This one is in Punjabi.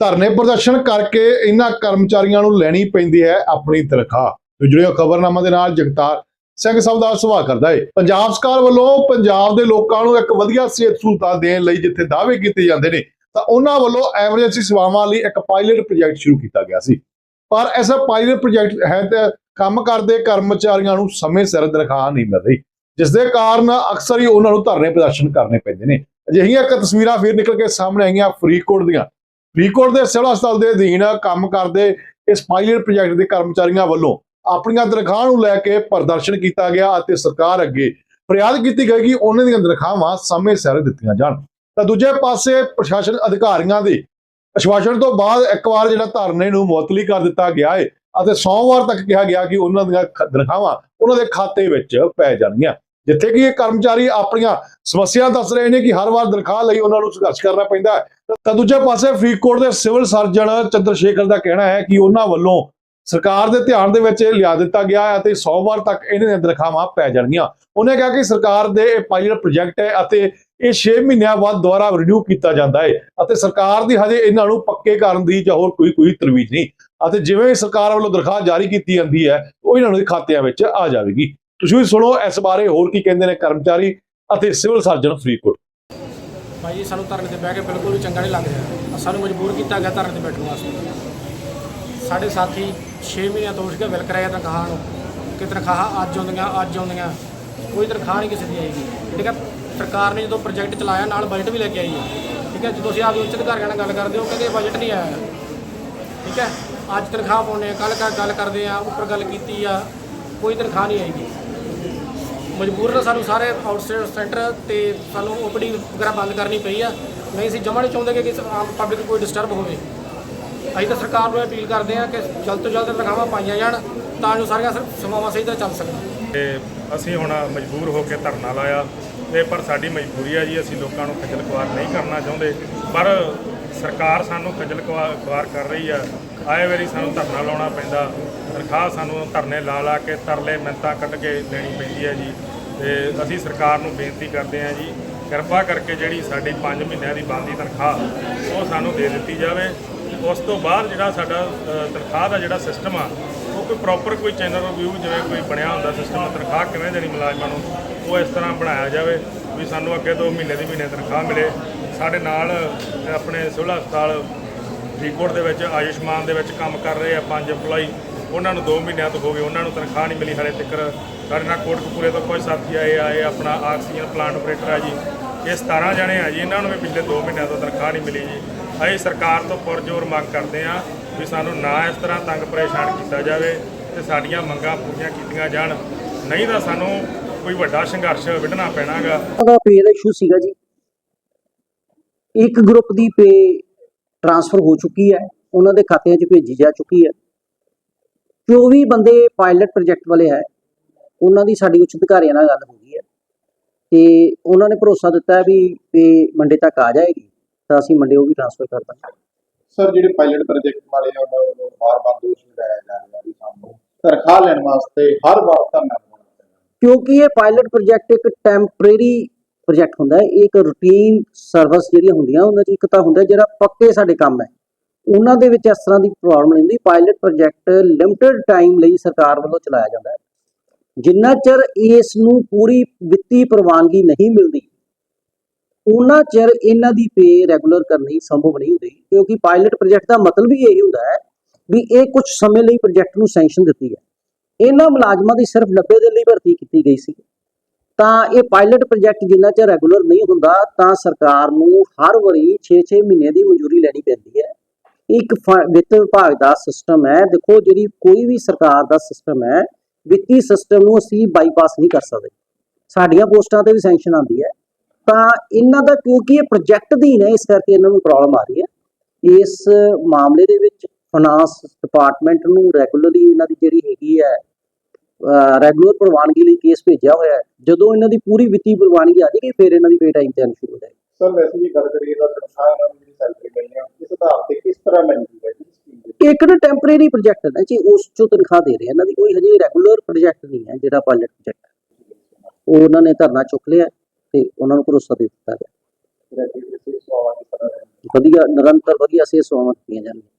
ਧਰਨੇ ਪ੍ਰਦਰਸ਼ਨ ਕਰਕੇ ਇਹਨਾਂ ਕਰਮਚਾਰੀਆਂ ਨੂੰ ਲੈਣੀ ਪੈਂਦੀ ਹੈ ਆਪਣੀ ਤਨਖਾਹ। ਤੇ ਜੁੜਿਓ ਖਬਰਨਾਮਾ ਦੇ ਨਾਲ ਜਗਤਾਰ ਸਿੰਘ ਸਾਹਿਬ ਦਾ ਸਵਾਲ ਕਰਦਾ ਹੈ ਪੰਜਾਬ ਸਰਕਾਰ ਵੱਲੋਂ ਪੰਜਾਬ ਦੇ ਲੋਕਾਂ ਨੂੰ ਇੱਕ ਵਧੀਆ ਸਿਹਤ ਸਹੂਲਤਾਂ ਦੇਣ ਲਈ ਜਿੱਥੇ ਦਾਅਵੇ ਕੀਤੇ ਜਾਂਦੇ ਨੇ, ਤਾਂ ਉਹਨਾਂ ਵੱਲੋਂ ਐਮਰਜੈਂਸੀ ਸੇਵਾਵਾਂ ਲਈ ਇੱਕ ਪਾਇਲਟ ਪ੍ਰੋਜੈਕਟ ਸ਼ੁਰੂ ਕੀਤਾ ਗਿਆ ਸੀ। ਪਰ ਐਸਾ ਪਾਇਲਟ ਪ੍ਰੋਜੈਕਟ ਹੈ ਤੇ ਕੰਮ ਕਰਦੇ ਕਰਮਚਾਰੀਆਂ ਨੂੰ ਸਮੇਂ ਸਿਰ ਤਨਖਾਹ ਨਹੀਂ ਮਿਲ ਰਹੀ, ਜਿਸ ਦੇ ਕਾਰਨ ਅਕਸਰ ਹੀ ਉਹਨਾਂ ਨੂੰ ਧਰਨੇ ਪ੍ਰਦਰਸ਼ਨ ਕਰਨੇ ਪੈਂਦੇ ਨੇ। ਅਜਿਹੀਆਂ ਇੱਕ ਤਸਵੀਰਾਂ ਫਿਰ ਨਿਕਲ ਕੇ ਸਾਹਮਣੇ ਆਈਆਂ ਫਰੀਦਕੋਟ ਦੀਆਂ। ਫਰੀਦਕੋਟ ਦੇ ਸਿਵਲ ਹਸਪਤਾਲ ਦੇ ਅਧੀਨ ਕੰਮ ਕਰਦੇ ਇਸ ਪਾਇਲਟ ਪ੍ਰੋਜੈਕਟ ਦੇ ਕਰਮਚਾਰੀਆਂ ਵੱਲੋਂ ਆਪਣੀਆਂ ਤਨਖਾਹਾਂ ਨੂੰ ਲੈ ਕੇ ਪ੍ਰਦਰਸ਼ਨ ਕੀਤਾ ਗਿਆ ਅਤੇ ਸਰਕਾਰ ਅੱਗੇ ਫਰਿਆਦ ਕੀਤੀ ਗਈ ਕਿ ਉਹਨਾਂ ਦੀਆਂ ਤਨਖਾਹਾਂ ਸਮੇਂ ਸਿਰ ਦਿੱਤੀਆਂ ਜਾਣ। ਤਾਂ ਦੂਜੇ ਪਾਸੇ ਪ੍ਰਸ਼ਾਸਨ ਅਧਿਕਾਰੀਆਂ ਦੇ ਅਸ਼ਵਾਸਨ ਤੋਂ ਬਾਅਦ ਇੱਕ ਵਾਰ ਜਿਹੜਾ ਧਰਨੇ ਨੂੰ ਮੁਅਤਲੀ ਕਰ ਦਿੱਤਾ ਗਿਆ ਹੈ ਅਤੇ ਸੋਮਵਾਰ ਤੱਕ ਕਿਹਾ ਗਿਆ ਕਿ ਉਹਨਾਂ ਦੀਆਂ ਖ- ਤਨਖਾਹਾਂ ਉਹਨਾਂ ਦੇ ਖਾਤੇ ਵਿੱਚ ਪੈ ਜਾਣਗੀਆਂ। ਜਿੱਥੇ ਕਿ ਇਹ ਕਰਮਚਾਰੀ ਆਪਣੀਆਂ ਸਮੱਸਿਆ ਦੱਸ ਰਹੇ ਨੇ ਕਿ ਹਰ ਵਾਰ ਦਰਖਾਹ ਲਈ ਉਹਨਾਂ ਨੂੰ ਸੰਘਰਸ਼ ਕਰਨਾ ਪੈਂਦਾ ਹੈ। ਤਾਂ ਦੂਜੇ ਪਾਸੇ ਫਰੀਦਕੋਟ ਦੇ ਸਿਵਲ ਸਰਜਨ ਚੰਦਰ ਸ਼ੇਖਰ ਦਾ ਕਹਿਣਾ ਹੈ ਕਿ ਉਹਨਾਂ ਵੱਲੋਂ ਸਰਕਾਰ ਦੇ ਧਿਆਨ ਦੇ ਵਿੱਚ ਇਹ ਲਿਆ ਦਿੱਤਾ ਗਿਆ ਹੈ ਅਤੇ ਸੋਮਵਾਰ ਤੱਕ ਇਹਨਾਂ ਦੀਆਂ ਦਰਖਾਹਾਂ ਪੈ ਜਾਣਗੀਆਂ। ਉਹਨੇ ਕਿਹਾ ਕਿ ਸਰਕਾਰ ਦੇ ਇਹ ਪਾਇਲਟ ਪ੍ਰੋਜੈਕਟ ਹੈ ਅਤੇ ਇਹ 6 ਮਹੀਨਿਆਂ ਬਾਅਦ ਦੁਬਾਰਾ ਰਿਨਿਊ ਕੀਤਾ ਜਾਂਦਾ ਹੈ ਅਤੇ ਸਰਕਾਰ ਦੀ ਹਜੇ ਇਹਨਾਂ ਨੂੰ ਪੱਕੇ ਕਰਨ ਦੀ ਜਾਂ ਹੋਰ ਕੋਈ ਕੋਈ ਤਰਵੀਜ ਨਹੀਂ। ਅਤੇ ਜਿਵੇਂ ਸਰਕਾਰ ਵੱਲੋਂ ਦਰਖਾਸਤ ਜਾਰੀ ਕੀਤੀ ਜਾਂਦੀ ਹੈ, ਉਹ ਇਹਨਾਂ ਦੇ ਖਾਤਿਆਂ ਵਿੱਚ ਆ ਜਾਵੇਗੀ। ਤੁਸੀਂ ਵੀ ਸੁਣੋ, ਇਸ ਬਾਰੇ ਹੋਰ ਕੀ ਕਹਿੰਦੇ ਨੇ ਕਰਮਚਾਰੀ ਅਤੇ ਸਿਵਲ ਸਰਜਨ ਫਰੀਦਕੋਟ। ਭਾਈ ਜੀ, ਸਾਨੂੰ ਧਰਨੇ ਤੇ ਬਹਿ ਕੇ ਬਿਲਕੁਲ ਵੀ ਚੰਗਾ ਨਹੀਂ ਲੱਗ ਰਿਹਾ। ਸਾਨੂੰ ਮਜਬੂਰ ਕੀਤਾ ਗਿਆ ਧਰਨੇ ਤੇ ਬੈਠਣ ਵਾਸਤੇ। ਸਾਡੇ ਸਾਥੀ 6 ਮਹੀਨਿਆਂ ਤੋਂ ਉਸਕੇ ਵਿਲਕ ਰਹੇ ਆ ਤਨਖਾਹਾਂ ਨੂੰ। ਕਿ ਤਨਖਾਹਾਂ ਅੱਜ ਆਉਂਦੀਆਂ ਅੱਜ ਆਉਂਦੀਆਂ। ਕੋਈ ਤਨਖਾਹ ਨਹੀਂ ਕਿਸੇ ਦੀ ਆਏਗੀ ਠੀਕ ਹੈ ਸਰਕਾਰ ਨੇ ਜਦੋਂ ਪ੍ਰੋਜੈਕਟ ਚਲਾਇਆ, ਨਾਲ ਬਜਟ ਵੀ ਲੈ ਕੇ ਆਈ ਹੈ ਠੀਕ ਹੈ ਜਦੋਂ ਅਸੀਂ ਆਪਦੇ ਉੱਚ ਅਧਿਕਾਰੀਆਂ ਨਾਲ ਗੱਲ ਕਰਦੇ ਹੋ ਕਹਿੰਦੇ ਬਜਟ ਨਹੀਂ ਆਇਆ। ਠੀਕ ਹੈ ਅੱਜ ਤਨਖਾਹ ਪਾਉਂਦੇ ਆ ਕੱਲ ਗੱਲ ਕਰਦੇ ਆ, ਉੱਪਰ ਗੱਲ ਕੀਤੀ ਆ। ਕੋਈ ਤਨਖਾਹ ਨਹੀਂ ਆਏਗੀ ਮਜਬੂਰਨ ਸਾਨੂੰ ਸਾਰੇ ਆਊਟਸਟੇਟ ਸੈਂਟਰ ਤੇ ਸਾਨੂੰ ਓਪੀਡੀ ਵਗੈਰਾ ਬੰਦ ਕਰਨੀ ਪਈ ਆ। ਨਹੀਂ ਅਸੀਂ ਜਮਾਂ ਨਹੀਂ ਚਾਹੁੰਦੇ ਕਿ ਕਿਸੇ ਆਮ ਪਬਲਿਕ ਕੋਈ ਡਿਸਟਰਬ ਹੋਵੇ। ਅਸੀਂ ਤਾਂ ਸਰਕਾਰ ਨੂੰ ਅਪੀਲ ਕਰਦੇ ਹਾਂ ਕਿ ਜਲਦ ਤੋਂ ਜਲਦ ਤਨਖਾਹਾਂ ਪਾਈਆਂ ਜਾਣ ਤਾਂ ਜੋ ਸਾਰੀਆਂ ਸ- ਸੇਵਾਵਾਂ ਸਹੀ ਤਰ੍ਹਾਂ ਚੱਲ ਸਕਣ। ਤੇ ਅਸੀਂ ਹੁਣ ਮਜਬੂਰ ਹੋ ਕੇ ਧਰਨਾ ਲਾਇਆ ਤੇ ਪਰ ਸਾਡੀ ਮਜਬੂਰੀ ਆ ਜੀ, ਅਸੀਂ ਲੋਕਾਂ ਨੂੰ ਖੱਜਲ ਖੁਆਰ ਨਹੀਂ ਕਰਨਾ ਚਾਹੁੰਦੇ। ਪਰ ਸਰਕਾਰ ਸਾਨੂੰ ਖੱਜਲ ਖੁਆ- ਖੁਆਰ ਕਰ ਰਹੀ ਆ। ਆਏ ਵਾਰੀ ਸਾਨੂੰ ਧਰਨਾ ਲਾਉਣਾ ਪੈਂਦਾ। ਤਨਖਾਹ ਸਾਨੂੰ ਧਰਨੇ ਲਾ ਲਾ ਕੇ ਤਰਲੇ ਮਿੰਤਾਂ ਕੱਢ ਕੇ ਦੇਣੀ ਪੈਂਦੀ ਹੈ ਜੀ। ਤੇ ਅਸੀਂ ਸਰਕਾਰ ਨੂੰ ਬੇਨਤੀ ਕਰਦੇ ਹਾਂ ਜੀ, ਕਿਰਪਾ ਕਰਕੇ ਜਿਹੜੀ ਸਾਡੀ 5 ਮਹੀਨਿਆਂ ਦੀ ਬੰਦੀ ਤਨਖਾਹ, ਉਹ ਸਾਨੂੰ ਦੇ ਦਿੱਤੀ ਜਾਵੇ। ਉਸ ਤੋਂ ਬਾਅਦ ਜਿਹੜਾ ਸਾਡਾ ਤਨਖਾਹ ਦਾ ਜਿਹੜਾ ਸਿਸਟਮ ਆ, ਉਹ ਕੋਈ ਪ੍ਰੋਪਰ ਕੋਈ ਚੈਨਲ ਰਿਵਿਊ ਜਿਵੇਂ ਕੋਈ ਬਣਿਆ ਹੁੰਦਾ ਸਿਸਟਮ ਤਨਖਾਹ ਕਿਵੇਂ ਦੇਣੀ ਮੁਲਾਜ਼ਮਾਂ ਨੂੰ, ਉਹ ਇਸ ਤਰ੍ਹਾਂ ਬਣਾਇਆ ਜਾਵੇ ਵੀ ਸਾਨੂੰ ਅੱਗੇ ਤੋਂ ਮਹੀਨੇ ਦੀ ਮਹੀਨੇ ਤਨਖਾਹ ਮਿਲੇ। ਸਾਡੇ ਨਾਲ ਆਪਣੇ ਸਿਵਲ ਹਸਪਤਾਲ ਫਰੀਦਕੋਟ ਦੇ ਵਿੱਚ ਆਯੁਸ਼ਮਾਨ ਦੇ ਵਿੱਚ ਕੰਮ ਕਰ ਰਹੇ ਆ ਪੰਜ EMPLOYE ਉਹਨਾਂ ਨੂੰ 2 ਮਹੀਨਿਆਂ ਤੋਂ ਹੋ ਗਏ, ਉਹਨਾਂ ਨੂੰ ਤਨਖਾਹ ਨਹੀਂ ਮਿਲੀ ਹਾਲੇ ਤੱਕ। ਸਾਡੇ ਨਾਲ ਕੋਟਕਪੂਰੇ ਤੋਂ ਕੁਝ ਸਾਥੀ ਆਏ ਆਏ ਆਪਣਾ ਆਕਸੀਜਨ ਪਲਾਂਟ ਆਪਰੇਟਰ ਆ ਜੀ। ਇਹ 17 ਜਣੇ ਆ ਜੀ, ਇਹਨਾਂ ਨੂੰ ਵੀ ਪਿਛਲੇ 2 ਮਹੀਨਿਆਂ ਤੋਂ ਤਨਖਾਹ ਨਹੀਂ ਮਿਲੀ ਜੀ। ਅਸੀਂ ਸਰਕਾਰ ਤੋਂ ਪੁਰਜੋਰ ਮੰਗ ਕਰਦੇ ਆ ਵੀ ਸਾਨੂੰ ਨਾ ਇਸ ਤਰ੍ਹਾਂ ਤੰਗ ਪਰੇਸ਼ਾਨ ਕੀਤਾ ਜਾਵੇ ਤੇ ਸਾਡੀਆਂ ਮੰਗਾਂ ਪੂਰੀਆਂ ਕੀਤੀਆਂ ਜਾਣ। ਨਹੀਂ ਤਾਂ ਸਾਨੂੰ ਕੋਈ ਵੱਡਾ ਸੰਘਰਸ਼ ਵਿੱਢਣਾ ਪੈਣਾਗਾ। ਉਹਦਾ ਪੇ ਦਾ ਇਸ਼ੂ ਸੀਗਾ ਜੀ। ਇੱਕ ਗਰੁੱਪ ਦੀ ਪੇ ਟ੍ਰਾਂਸਫਰ ਹੋ ਚੁੱਕੀ ਹੈ ਉਹਨਾਂ ਦੇ ਖਾਤਿਆਂ 'ਚ ਭੇਜੀ ਜਾ ਚੁੱਕੀ ਹੈ। 24 ਬੰਦੇ ਪਾਇਲਟ ਪ੍ਰੋਜੈਕਟ ਵਾਲੇ ਹੈ ਉਹਨਾਂ ਦੀ ਸਾਡੀ ਉੱਚ ਅਧਿਕਾਰੀਆਂ ਨਾਲ ਗੱਲ ਹੋ ਗਈ ਹੈ। ਤੇ ਉਹਨਾਂ ਨੇ ਭਰੋਸਾ ਦਿੱਤਾ ਹੈ ਵੀ ਪੇ ਮੰਡੇ ਤੱਕ ਆ ਜਾਏਗੀ ਤਾਂ ਅਸੀਂ ਮੰਡੇ ਉਹ ਵੀ ਟ੍ਰਾਂਸਫਰ ਕਰ ਦਾਂਗੇ। ਸਰ ਜਿਹੜੇ ਪਾਇਲਟ ਪ੍ਰੋਜੈਕਟ ਵਾਲੇ ਉਹਨਾਂ ਵੱਲੋਂ ਵਾਰ-ਵਾਰ ਦੋਸ਼ ਲਗਾਇਆ ਜਾ ਰਿਹਾ ਵੀ ਸਾਨੂੰ ਤਨਖਾਹ ਲੈਣ ਵਾਸਤੇ ਹਰ ਵਾਰ ਧਰਨਾ ਕਿਉਂਕਿ ਇਹ ਪਾਇਲਟ ਪ੍ਰੋਜੈਕਟ ਇੱਕ ਟੈਂਪਰੇਰੀ ਪ੍ਰੋਜੈਕਟ ਹੁੰਦਾ ਹੈ, ਇਹ ਇੱਕ ਰੂਟੀਨ ਸਰਵਿਸ ਜਿਹੜੀਆਂ ਹੁੰਦੀਆਂ, ਉਹਨਾਂ 'ਚ ਇੱਕ ਤਾਂ ਹੁੰਦਾ ਜਿਹੜਾ ਪੱਕੇ ਸਾਡੇ ਕੰਮ ਹੈ। ਉਹਨਾਂ ਦੇ ਵਿੱਚ ਇਸ ਤਰ੍ਹਾਂ ਦੀ ਪ੍ਰੋਬਲਮ ਨਹੀਂ ਹੁੰਦੀ ਪਾਇਲਟ ਪ੍ਰੋਜੈਕਟ ਲਿਮਟਿਡ ਟਾਈਮ ਲਈ ਸਰਕਾਰ ਵੱਲੋਂ ਚਲਾਇਆ ਜਾਂਦਾ ਹੈ। ਜਿੰਨਾ ਚਿਰ ਇਸ ਨੂੰ ਪੂਰੀ ਵਿੱਤੀ ਪ੍ਰਵਾਨਗੀ ਨਹੀਂ ਮਿਲਦੀ ਉਹਨਾਂ ਚਿਰ ਇਹਨਾਂ ਦੀ ਪੇ ਰੈਗੂਲਰ ਕਰਨੀ ਸੰਭਵ ਨਹੀਂ ਹੁੰਦੀ। ਕਿਉਂਕਿ ਪਾਇਲਟ ਪ੍ਰੋਜੈਕਟ ਦਾ ਮਤਲਬ ਹੀ ਇਹ ਹੁੰਦਾ ਹੈ ਵੀ ਇਹ ਕੁਝ ਸਮੇਂ ਲਈ ਪ੍ਰੋਜੈਕਟ ਨੂੰ ਸੈਂਕਸ਼ਨ ਦਿੱਤੀ ਹੈ। ਇਹਨਾਂ ਮੁਲਾਜ਼ਮਾਂ ਦੀ ਸਿਰਫ 90 ਦਿਨ ਲਈ ਭਰਤੀ ਕੀਤੀ ਗਈ ਸੀ। ਤਾਂ ਇਹ ਪਾਇਲਟ ਪ੍ਰੋਜੈਕਟ ਜਿੰਨਾ ਚਿਰ ਰੈਗੂਲਰ ਨਹੀਂ ਹੁੰਦਾ, ਤਾਂ ਸਰਕਾਰ ਨੂੰ ਹਰ ਵਾਰੀ 6-6 ਮਹੀਨੇ ਦੀ ਮਨਜ਼ੂਰੀ ਲੈਣੀ ਪੈਂਦੀ ਹੈ। ਇੱਕ ਫ- ਵਿੱਤ ਵਿਭਾਗ ਦਾ ਸਿਸਟਮ ਹੈ। ਦੇਖੋ, ਜਿਹੜੀ ਕੋਈ ਵੀ ਸਰਕਾਰ ਦਾ ਸਿਸਟਮ ਹੈ, ਵਿੱਤੀ ਸਿਸਟਮ ਨੂੰ ਅਸੀਂ ਬਾਈਪਾਸ ਨਹੀਂ ਕਰ ਸਕਦੇ। ਸਾਡੀਆਂ ਪੋਸਟਾਂ ਤੇ ਵੀ ਸੈਂਕਸ਼ਨ ਆਉਂਦੀ ਹੈ। ਤਾਂ ਇਹਨਾਂ ਦਾ ਕਿਉਂਕਿ ਇਹ ਪ੍ਰੋਜੈਕਟ ਦੀ ਨੇ, ਇਸ ਕਰਕੇ ਇਹਨਾਂ ਨੂੰ ਪ੍ਰੋਬਲਮ ਆ ਰਹੀ ਹੈ। ਇਸ ਮਾਮਲੇ ਦੇ ਵਿੱਚ ਫਾਈਨਾਂਸ ਡਿਪਾਰਟਮੈਂਟ ਨੂੰ ਰੈਗੂਲਰਲੀ ਇਹਨਾਂ ਦੀ ਜਿਹੜੀ ਹੈਗੀ ਹੈ ਰੈਗੂਲਰ ਪ੍ਰਵਾਨਗੀ ਲਈ ਕੇਸ ਭੇਜਿਆ ਹੋਇਆ ਹੈ। ਜਦੋਂ ਇਹਨਾਂ ਦੀ ਪੂਰੀ ਵਿੱਤੀ ਪ੍ਰਵਾਨਗੀ ਆ ਜਾਏਗੀ ਫਿਰ ਇਹਨਾਂ ਦੀ ਪੇ ਟਾਈਮ ਤੇ ਸ਼ੁਰੂ ਹੋ ਜਾਏਗੀ। ਸਰ ਵੈਸੇ ਜੇ ਗੱਲ ਕਰੀਏ ਤਾਂ ਤਨਖਾਹ ਇਹਨਾਂ ਨੂੰ ਜਿਹੜੀ ਸੈਲਰੀ ਮਿਲਣੀ ਆ ਇਸ ਆਧਾਰ ਤੇ ਕਿਸ ਤਰ੍ਹਾਂ ਮਿਲਦੀ ਹੈ ਇੱਕ ਨਾ ਟੈਂਪਰੇਰੀ ਪ੍ਰੋਜੈਕਟ ਹੈ ਜੀ ਉਸ ਚੋਂ ਤਨਖਾਹ ਦੇ ਰਹੇ। ਇਹਨਾਂ ਦੀ ਕੋਈ ਹਜੇ ਰੈਗੂਲਰ ਪ੍ਰੋਜੈਕਟ ਨਹੀਂ ਹੈ ਜਿਹੜਾ ਪਾਇਲਟ ਪ੍ਰੋਜੈਕਟ ਉਹ ਉਹਨਾਂ ਨੇ ਧਰਨਾ ਚੁੱਕ ਲਿਆ ਤੇ ਉਹਨਾਂ ਨੂੰ ਭਰੋਸਾ ਦੇ ਦਿੱਤਾ ਗਿਆ ਵਧੀਆ ਨਿਰੰਤਰ ਵਧੀਆ ਸੇਵਾਵਾਂ ਦਿੱਤੀਆਂ ਜਾਣਗੀਆਂ।